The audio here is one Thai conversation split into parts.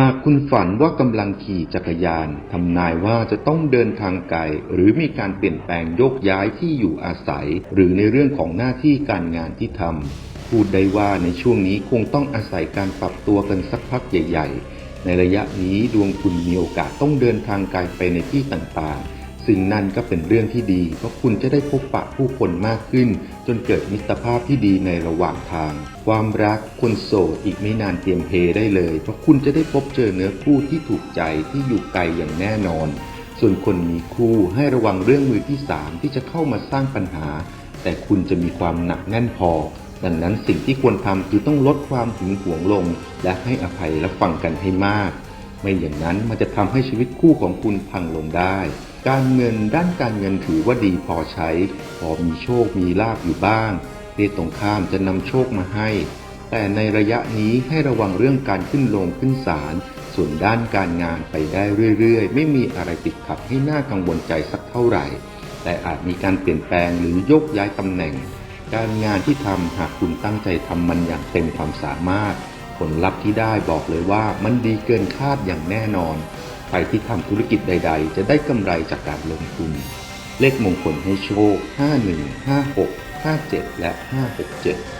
หากคุณฝันว่ากำลังขี่จักรยานทำนายว่าจะต้องเดินทางไกลหรือมีการเปลี่ยนแปลงโยกย้ายที่อยู่อาศัย หรือในเรื่องของหน้าที่การงานที่ทำพูดได้ว่าในช่วงนี้คงต้องอาศัยการปรับตัวกันสักพักใหญ่ ๆ ในระยะนี้ดวงคุณมีโอกาสต้องเดินทางไกลไปในที่ต่างๆ ซึ่งนั่นก็เป็นเรื่องที่ดี เพราะคุณจะได้พบปะผู้คนมากขึ้น จนเกิดมิตรภาพที่ดีในระหว่างทาง ความรักคนโสดอีกไม่นานเตรียมเพได้เลย เพราะคุณจะได้พบเจอเนื้อคู่ที่ถูกใจที่อยู่ไกลอย่างแน่นอน ส่วนคนมีคู่ให้ระวังเรื่องมือที่สามที่จะเข้ามาสร้างปัญหา แต่คุณจะมีความหนักแน่นพอดังนั้นสิ่งที่ควรทำคือต้องลดความหึงหวงลง และให้อภัยและฟังกันให้มาก ไม่อย่างนั้นมันจะทำให้ชีวิตคู่ของคุณพังลงได้ การเงินด้านการเงินถือว่าดีพอใช้ พอมีโชคมีลาบอยู่บ้างเพศตรงข้ามจะนำโชคมาให้ แต่ในระยะนี้ให้ระวังเรื่องการขึ้นลงขึ้นศาลส่วนด้านการงานไปได้เรื่อยๆ ไม่มีอะไรติดขัดให้น่ากังวลใจสักเท่าไหร่ แต่อาจมีการเปลี่ยนแปลงหรือยกย้ายตำแหน่ง การงานที่ทำหากคุณตั้งใจทำมันอย่างเต็มความสามารถ ผลลัพธ์ที่ได้บอกเลยว่ามันดีเกินคาดอย่างแน่นอน รที่ทำธุรกิจใด ๆ จะได้กำไรจากการลงทุน เลขมงคลให้โชค 51 56 57 และ 567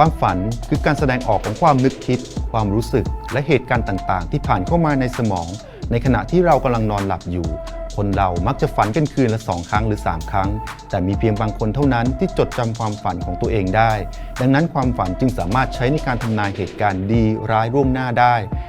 ความฝันคือการแสดงออกของความนึกคิด ความรู้สึก และเหตุการณ์ต่าง ๆ ที่ผ่านเข้ามาในสมอง ในขณะที่เรากำลังนอนหลับอยู่ คนเรามักจะฝันกันคืนละสองครั้งหรือ 3 ครั้ง แต่มีเพียงบางคนเท่านั้นที่จดจำความฝันของตัวเองได้ ดังนั้นความฝันจึงสามารถใช้ในการทำนายเหตุการณ์ดีร้ายร่วงหน้าได้